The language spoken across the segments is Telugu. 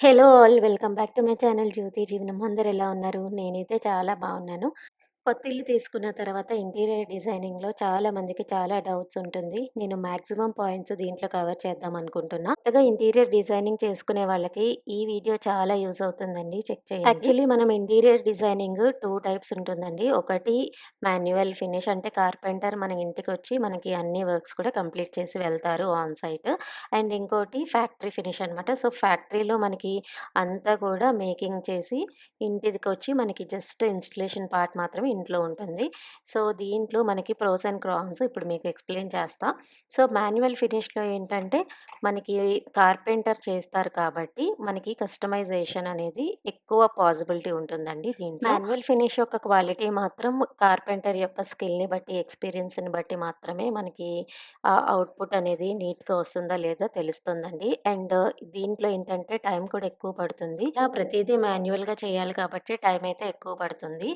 Hello all welcome back to my channel Jyothi Jeevanam అందరు ఎలా ఉన్నారు? నేనైతే చాలా బాగున్నాను. కొత్త ఇల్లు తీసుకున్న తర్వాత ఇంటీరియర్ డిజైనింగ్‌లో చాలా మందికి చాలా డౌట్స్ ఉంటుంది. నేను మాక్సిమం పాయింట్స్ దీంట్లో కవర్ చేద్దాం అనుకుంటున్నా. కొత్తగా ఇంటీరియర్ డిజైనింగ్ చేసుకునే వాళ్ళకి ఈ వీడియో చాలా యూజ్ అవుతుందండి. చెక్ చేయండి. యాక్చువల్లీ మనం ఇంటీరియర్ డిజైనింగ్ టూ టైప్స్ ఉంటుందండి. ఒకటి మాన్యువల్ ఫినిష్ అంటే కార్పెంటర్ మన ఇంటికి వచ్చి మనకి అన్ని వర్క్స్ కూడా కంప్లీట్ చేసి వెళ్తారు ఆన్ సైట్. అండ్ ఇంకోటి ఫ్యాక్టరీ ఫినిష్ అనమాట. సో, ఫ్యాక్టరీలో మనకి అంతా కూడా మేకింగ్ చేసి ఇంటికొచ్చి మనకి జస్ట్ ఇన్‌స్టలేషన్ పార్ట్ మాత్రమే ఇంట్లో ఉంటుంది. సో, దీంట్లో మనకి ప్రోస్ అండ్ కాన్స్ ఇప్పుడు మీకు ఎక్స్‌ప్లెయిన్ చేస్తా. సో, మాన్యువల్ ఫినిష్‌లో ఏంటంటే మనకి కార్పెంటర్ చేస్తారు కాబట్టి మనకి కస్టమైజేషన్ అనేది ఎక్కువ పాసిబిలిటీ ఉంటుందండి దీంట్లో. మాన్యువల్ ఫినిష్ యొక్క క్వాలిటీ మాత్రం కార్పెంటర్ యొక్క స్కిల్‌ని బట్టి, ఎక్స్‌పీరియన్స్‌ని బట్టి మాత్రమే మనకి ఆ అవుట్‌పుట్ అనేది నీట్‌గా వస్తుందా లేదా తెలుస్తుందండి. అండ్ దీంట్లో ఏంటంటే టైం కూడా ఎక్కువ పడుతుంది. ప్రతీదీ మాన్యువల్‌గా చేయాలి కాబట్టి టైం అయితే ఎక్కువ పడుతుంది.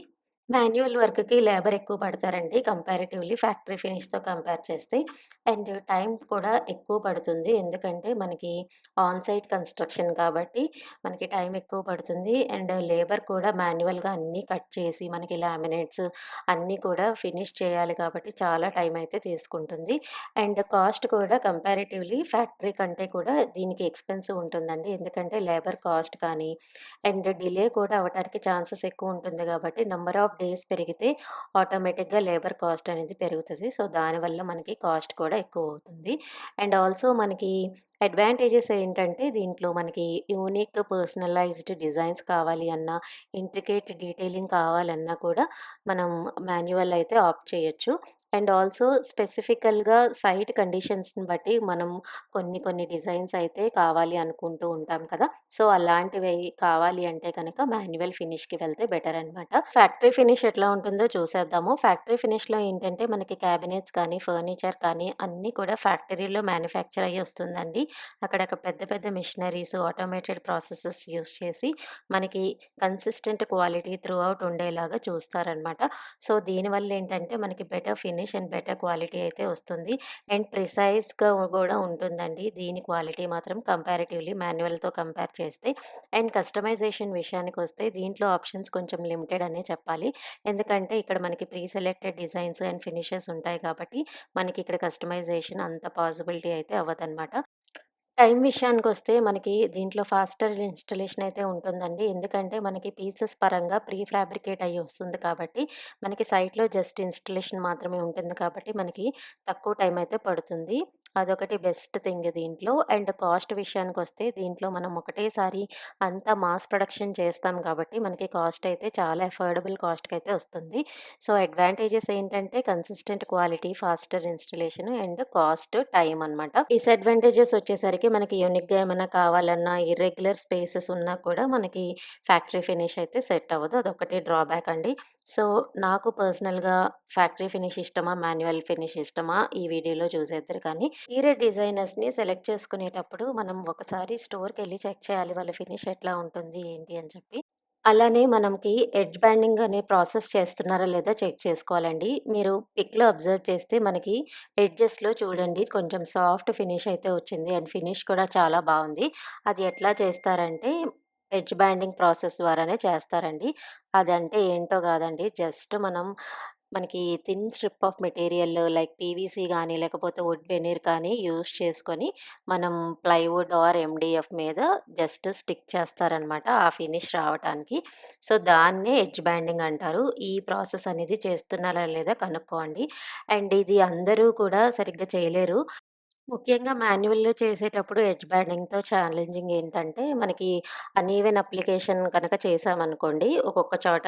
మాన్యువల్ వర్క్‌కి లేబర్ ఎక్కువ పడతారండి కంపారిటివ్‌లీ ఫ్యాక్టరీ ఫినిష్‌తో కంపేర్ చేస్తే. అండ్ టైం కూడా ఎక్కువ పడుతుంది. ఎందుకంటే మనకి ఆన్ సైట్ కన్‌స్ట్రక్షన్ కాబట్టి మనకి టైం ఎక్కువ పడుతుంది. అండ్ లేబర్ కూడా మాన్యువల్‌గా అన్నీ కట్ చేసి మనకి లామినేట్స్ అన్నీ కూడా ఫినిష్ చేయాలి కాబట్టి చాలా టైం అయితే తీసుకుంటుంది. అండ్ కాస్ట్ కూడా కంపారిటివ్‌లీ ఫ్యాక్టరీ కంటే కూడా దీనికి ఎక్స్‌పెన్సివ్ ఉంటుందండి. ఎందుకంటే లేబర్ కాస్ట్ కానీ అండ్ డిలే కూడా అవ్వడానికి ఛాన్సెస్ ఎక్కువ ఉంటుంది కాబట్టి నంబర్ ఆఫ్ డేస్ పెరిగితే ఆటోమేటిక్‌గా లేబర్ కాస్ట్ అనేది పెరుగుతుంది సో, దానివల్ల మనకి కాస్ట్ కూడా ఎక్కువ అవుతుంది. అండ్ ఆల్సో మనకి అడ్వాంటేజెస్ ఏంటంటే దీంట్లో మనకి యూనిక్ పర్సనలైజ్డ్ డిజైన్స్ కావాలి అన్నా, ఇంట్రికేట్ డీటెయిలింగ్ కావాలన్నా కూడా మనం మాన్యువల్ అయితే ఆప్ట్ చేయొచ్చు. అండ్ ఆల్సో స్పెసిఫికల్‌గా సైట్ కండిషన్స్‌ని బట్టి మనం కొన్ని కొన్ని డిజైన్స్ అయితే కావాలి అనుకుంటూ ఉంటాం కదా! సో, అలాంటివి కావాలి అంటే కనుక మాన్యువల్ ఫినిష్‌కి వెళ్తే బెటర్ అనమాట. ఫ్యాక్టరీ ఫినిష్ ఎట్లా ఉంటుందో చూసేద్దాము. ఫ్యాక్టరీ ఫినిష్‌లో ఏంటంటే మనకి క్యాబినెట్స్ కానీ, ఫర్నిచర్ కానీ అన్నీ కూడా ఫ్యాక్టరీలో మ్యానుఫ్యాక్చర్ అయ్యి వస్తుందండి. అక్కడ పెద్ద పెద్ద మిషనరీస్, ఆటోమేటెడ్ ప్రాసెసెస్ యూస్ చేసి మనకి కన్సిస్టెంట్ క్వాలిటీ త్రూ అవుట్ ఉండేలాగా చూస్తారనమాట. సో, దీనివల్ల ఏంటంటే మనకి better finish and better quality అయితే వస్తుంది. అండ్ ప్రిసైజ్‌గా కూడా ఉంటుందండి. దీని క్వాలిటీ మాత్రం కంపారిటివ్‌లీ మాన్యువల్‌తో కంపేర్ చేస్తే. అండ్ కస్టమైజేషన్ విషయానికి వస్తే దీంట్లో ఆప్షన్స్ కొంచెం లిమిటెడ్ అనే చెప్పాలి. ఎందుకంటే ఇక్కడ మనకి pre selected designs and finishes ఉంటాయి కాబట్టి మనకి ఇక్కడ కస్టమైజేషన్ అంత పాసిబిలిటీ అయితే అవ్వదనమాట. టైం విషయానికి వస్తే మనకి దీంట్లో ఫాస్టర్ ఇన్‌స్టలేషన్ అయితే ఉంటుందండి. ఎందుకంటే మనకి పీసెస్ పరంగా ప్రీ ఫ్యాబ్రికేట్ అయ్యి వస్తుంది కాబట్టి మనకి సైట్‌లో జస్ట్ ఇన్‌స్టలేషన్ మాత్రమే ఉంటుంది కాబట్టి మనకి తక్కువ టైం అయితే పడుతుంది. అదొకటి బెస్ట్ థింగ్ దీంట్లో. అండ్ కాస్ట్ విషయానికి వస్తే దీంట్లో మనం ఒకటేసారి అంతా మాస్ ప్రొడక్షన్ చేస్తాం కాబట్టి మనకి కాస్ట్ అయితే చాలా అఫోర్డబుల్ కాస్ట్కి అయితే వస్తుంది. సో, అడ్వాంటేజెస్ ఏంటంటే consistent quality, faster installation and cost, time అనమాట. డిసడ్వాంటేజెస్ వచ్చేసరికి మనకి యూనిక్‌గా ఏమైనా కావాలన్నా, ఇర్రెగ్యులర్ స్పేసెస్ ఉన్నా కూడా మనకి ఫ్యాక్టరీ ఫినిష్ అయితే సెట్ అవ్వదు. అదొకటి డ్రాబ్యాక్ అండి. సో, నాకు పర్సనల్‌గా ఫ్యాక్టరీ ఫినిష్ ఇష్టమా? మాన్యువల్ ఫినిష్ ఇష్టమా? ఈ వీడియోలో చూసేద్దురు కానీ ఇంటీరియర్ డిజైనర్స్‌ని సెలెక్ట్ చేసుకునేటప్పుడు మనం ఒకసారి స్టోర్కి వెళ్ళి చెక్ చేయాలి. వాళ్ళ ఫినిష్ ఎట్లా ఉంటుంది? ఏంటి? అని చెప్పి. అలానే మనకి ఎడ్జ్ బ్యాండింగ్ అనే ప్రాసెస్ చేస్తున్నారా లేదా చెక్ చేసుకోవాలండి. మీరు పిక్‌లో అబ్జర్వ్ చేస్తే మనకి ఎడ్జెస్‌లో చూడండి కొంచెం సాఫ్ట్ ఫినిష్ అయితే వచ్చింది. అండ్ ఫినిష్ కూడా చాలా బాగుంది అది ఎట్లా చేస్తారంటే ఎడ్జ్ బ్యాండింగ్ ప్రాసెస్ ద్వారానే చేస్తారండి. అదంటే ఏంటో కాదండి. జస్ట్ మనం మనకి thin strip of material like PVC కానీ లేకపోతే వుడ్ వెనీర్ కానీ యూజ్ చేసుకొని మనం ప్లైవుడ్ ఆర్ ఎండిఎఫ్ మీద జస్ట్ స్టిక్ చేస్తారనమాట. ఆ ఫినిష్ రావటానికి. సో, దాన్నే ఎడ్జ్ బ్యాండింగ్ అంటారు. ఈ ప్రాసెస్ అనేది చేస్తున్నారా లేదా కనుక్కోండి. అండ్ ఇది అందరూ కూడా సరిగ్గా చేయలేరు. ముఖ్యంగా మాన్యువల్‌లో చేసేటప్పుడు ఎడ్జ్ బ్యాండింగ్‌తో ఛాలెంజింగ్ ఏంటంటే మనకి అనీవెన్ అప్లికేషన్ కనుక చేసామనుకోండి ఒక్కొక్క చోట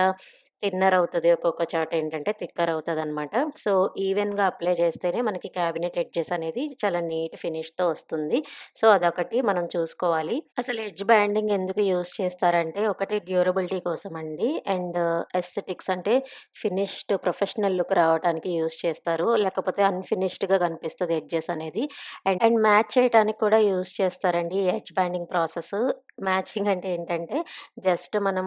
థిన్నర్ అవుతుంది ఒక్కొక్క చోట ఏంటంటే థిక్కర్ అవుతదనమాట. సో, ఈవెన్‌గా అప్లై చేస్తేనే మనకి క్యాబినెట్ ఎడ్జెస్ అనేది చాలా నీట్ ఫినిష్‌తో వస్తుంది. సో, అదొకటి మనం చూసుకోవాలి. అసలు ఎడ్జ్ బ్యాండింగ్ ఎందుకు యూజ్ చేస్తారంటే ఒకటి డ్యూరబిలిటీ కోసం అండి అండ్ ఎస్థెటిక్స్ అంటే ఫినిష్డ్ ప్రొఫెషనల్ లుక్ రావటానికి యూజ్ చేస్తారు. లేకపోతే అన్‌ఫినిష్డ్‌గా కనిపిస్తుంది ఎడ్జెస్ అనేది. అండ్ అండ్ మ్యాచ్ చేయటానికి కూడా యూస్ చేస్తారండి ఈ ఎడ్జ్ బ్యాండింగ్ ప్రాసెస్. మ్యాచింగ్ అంటే ఏంటంటే జస్ట్ మనం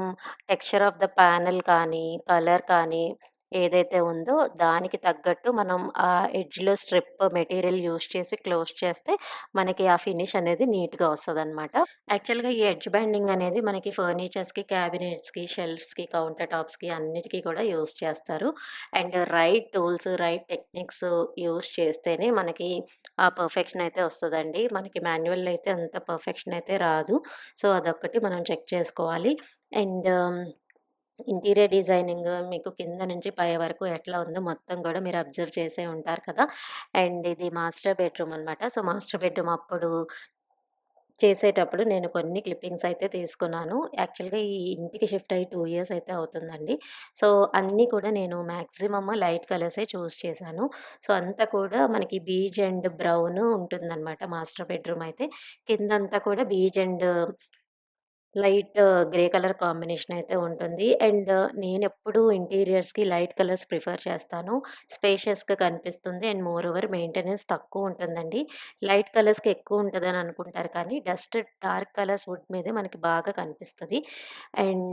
టెక్స్చర్ ఆఫ్ ద ప్యానెల్ కానీ, కానీ కలర్ కానీ ఏదైతే ఉందో దానికి తగ్గట్టు మనం ఆ ఎడ్జ్‌లో స్ట్రిప్ మెటీరియల్ యూజ్ చేసి క్లోజ్ చేస్తే మనకి ఆ ఫినిష్ అనేది నీట్‌గా వస్తుంది అనమాట యాక్చువల్‌గా ఈ ఎడ్జ్ బైండింగ్ అనేది మనకి ఫర్నిచర్స్‌కి, క్యాబినెట్స్‌కి, షెల్ఫ్స్‌కి, కౌంటర్ టాప్స్‌కి అన్నిటికీ కూడా యూజ్ చేస్తారు. And right tools, right techniques use చేస్తేనే మనకి ఆ పర్ఫెక్షన్ అయితే వస్తుందండి మనకి మాన్యువల్ అయితే అంత పర్ఫెక్షన్ అయితే రాదు. సో, అదొక్కటి మనం చెక్ చేసుకోవాలి. అండ్ ఇంటీరియర్ డిజైనింగ్ మీకు కింద నుంచి పై వరకు ఎట్లా ఉందో మొత్తం కూడా మీరు అబ్జర్వ్ చేసే ఉంటారు కదా! అండ్ ఇది మాస్టర్ బెడ్‌రూమ్ అనమాట. సో, మాస్టర్ బెడ్‌రూమ్ అప్పుడు చేసేటప్పుడు నేను కొన్ని క్లిప్పింగ్స్ అయితే తీసుకున్నాను. యాక్చువల్‌గా ఈ ఇంటికి షిఫ్ట్ అయ్యి టూ ఇయర్స్ అయితే అవుతుందండి. సో, అన్నీ కూడా నేను మ్యాక్సిమమ్ లైట్ కలర్సే చూస్ చేశాను. సో, అంతా కూడా మనకి బీజ్ అండ్ బ్రౌన్ ఉంటుందనమాట మాస్టర్ బెడ్‌రూమ్ అయితే. కిందంతా కూడా beige and light grey colour combination అయితే ఉంటుంది. అండ్ నేను ఎప్పుడూ ఇంటీరియర్స్‌కి లైట్ కలర్స్ ప్రిఫర్ చేస్తాను. స్పేషియస్‌గా కనిపిస్తుంది. అండ్ మోర్ ఓవర్ మెయింటెనెన్స్ తక్కువుంటుందండి. లైట్ కలర్స్‌కి ఎక్కువ ఉంటుందని అనుకుంటారు కానీ డస్ట్ డార్క్ కలర్స్ వుడ్ మీదే మనకి బాగా కనిపిస్తుంది అండ్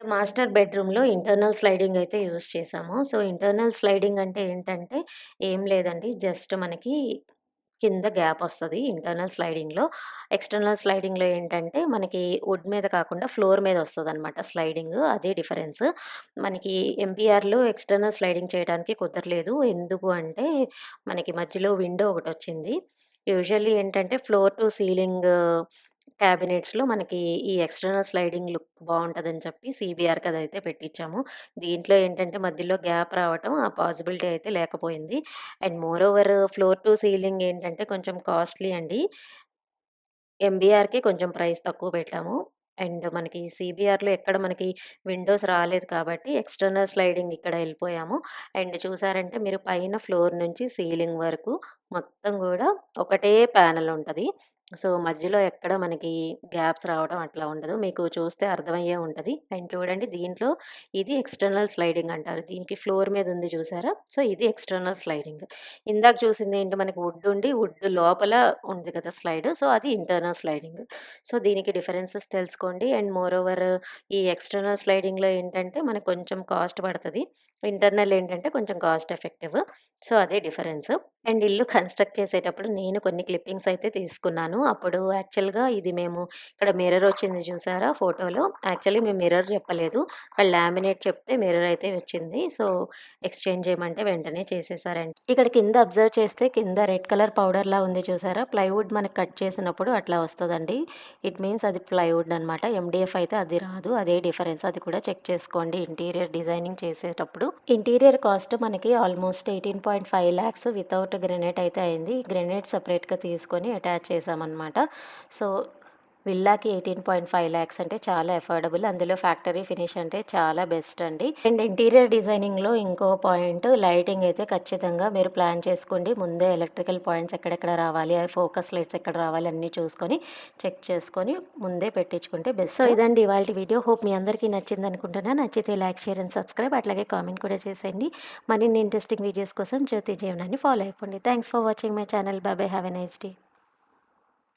మాస్టర్ బెడ్‌రూమ్‌లో ఇంటర్నల్ స్లైడింగ్ అయితే యూస్ చేశాము. సో, ఇంటర్నల్ స్లైడింగ్ అంటే ఏంటంటే ఏం లేదండి. జస్ట్ మనకి కింద గ్యాప్ వస్తుంది ఇంటర్నల్ స్లైడింగ్‌లో. ఎక్స్‌టర్నల్ స్లైడింగ్‌లో ఏంటంటే మనకి వుడ్ మీద కాకుండా ఫ్లోర్ మీద వస్తుంది అనమాట స్లైడింగ్. అదే డిఫరెన్స్. మనకి ఎంపీఆర్లో ఎక్స్‌టర్నల్ స్లైడింగ్ చేయడానికి కుదరలేదు. ఎందుకు అంటే మనకి మధ్యలో విండో ఒకటి వచ్చింది యూజువల్లీ ఏంటంటే ఫ్లోర్ టు సీలింగ్ క్యాబినెట్స్‌లో మనకి ఈ ఎక్స్‌టర్నల్ స్లైడింగ్ లుక్ బాగుంటుందని చెప్పి సీబీఆర్‌కి అదైతే పెట్టించాము. దీంట్లో ఏంటంటే మధ్యలో గ్యాప్ రావటం ఆ పాసిబిలిటీ అయితే లేకపోయింది. And moreover floor to ceiling ఏంటంటే కొంచెం కాస్ట్‌లీ అండి. ఎంబీఆర్‌కి కొంచెం ప్రైస్ తక్కువ పెట్టాము. అండ్ మనకి సీబీఆర్‌లో ఎక్కడ మనకి విండోస్ రాలేదు కాబట్టి ఎక్స్‌టర్నల్ స్లైడింగ్ ఇక్కడ వెళ్ళిపోయాము అండ్ చూసారంటే మీరు పైన ఫ్లోర్ నుంచి సీలింగ్ వరకు మొత్తం కూడా ఒకటే ప్యానల్ ఉంటుంది సో, మధ్యలో ఎక్కడ మనకి గ్యాప్స్ రావడం అట్లా ఉండదు. మీకు చూస్తే అర్థమయ్యే ఉంటుంది అండ్ చూడండి దీంట్లో ఇది ఎక్స్‌టర్నల్ స్లైడింగ్ అంటారు. దీనికి ఫ్లోర్ మీద ఉంది చూసారా? సో, ఇది ఎక్స్‌టర్నల్ స్లైడింగ్. ఇందాక చూసింది ఏంటి మనకి వుడ్ ఉండి వుడ్ లోపల ఉంది కదా స్లైడ్. సో, అది ఇంటర్నల్ స్లైడింగ్. సో, దీనికి డిఫరెన్సెస్ తెలుసుకోండి. అండ్ మోర్ ఓవర్ ఈ ఎక్స్‌టర్నల్ స్లైడింగ్‌లో ఏంటంటే మనకు కొంచెం కాస్ట్ పడుతుంది ఇంటర్నల్ ఏంటంటే కొంచెం కాస్ట్ ఎఫెక్టివ్. సో, అదే డిఫరెన్స్. అండ్ ఇల్లు కన్‌స్ట్రక్ట్ చేసేటప్పుడు నేను కొన్ని క్లిప్పింగ్స్ అయితే తీసుకున్నాను. అప్పుడు యాక్చువల్‌గా ఇది మేము ఇక్కడ మిర్రర్ వచ్చింది చూసారా ఫోటోలో. యాక్చువల్లీ మేము మిర్రర్ చెప్పలేదు. వాళ్ళు లామినేట్ చెప్తే మిర్రర్ అయితే వచ్చింది. సో, ఎక్స్‌చేంజ్ చేయమంటే వెంటనే చేసేసారండి. ఇక్కడ కింద అబ్జర్వ్ చేస్తే కింద రెడ్ కలర్ పౌడర్‌లా ఉంది చూసారా? ప్లైవుడ్ మనకి కట్ చేసినప్పుడు అట్లా వస్తుందండి ఇట్ మీన్స్ అది ప్లైవుడ్ అనమాట. ఎండీఎఫ్ అయితే అది రాదు. అదే డిఫరెన్స్. అది కూడా చెక్ చేసుకోండి ఇంటీరియర్ డిజైనింగ్ చేసేటప్పుడు. ఇంటీరియర్ కాస్ట్ మనకి almost eighteen point five lakhs without granite అయితే అయింది. గ్రెనేట్ సపరేట్గా తీసుకొని అటాచ్ చేసామన్నమాట సో, విల్లాకి ఎయిటీన్ పాయింట్ ఫైవ్ ల్యాక్స్ అంటే చాలా అఫోర్డబుల్. అందులో ఫ్యాక్టరీ ఫినిష్ అంటే చాలా బెస్ట్ అండి. అండ్ ఇంటీరియర్ డిజైనింగ్‌లో ఇంకో పాయింట్ లైటింగ్ అయితే ఖచ్చితంగా మీరు ప్లాన్ చేసుకోండి. ముందే ఎలక్ట్రికల్ పాయింట్స్ ఎక్కడెక్కడ రావాలి, ఫోకస్ లైట్స్ ఎక్కడ రావాలి అన్నీ చూసుకొని చెక్ చేసుకొని ముందే పెట్టించుకుంటే బెస్ట్. సో, ఇదండి ఇవాళ వీడియో. హోప్ మీ అందరికీ నచ్చిందనుకుంటున్నా. నచ్చితే లైక్, షేర్ అండ్ సబ్స్క్రైబ్ అట్లాగే కామెంట్ కూడా చేసేయండి. మరిన్ని ఇంట్రెస్టింగ్ వీడియోస్ కోసం జ్యోతి జీవనాన్ని ఫాలో అయిపోండి. Thanks for watching my channel. Bye bye have a nice day.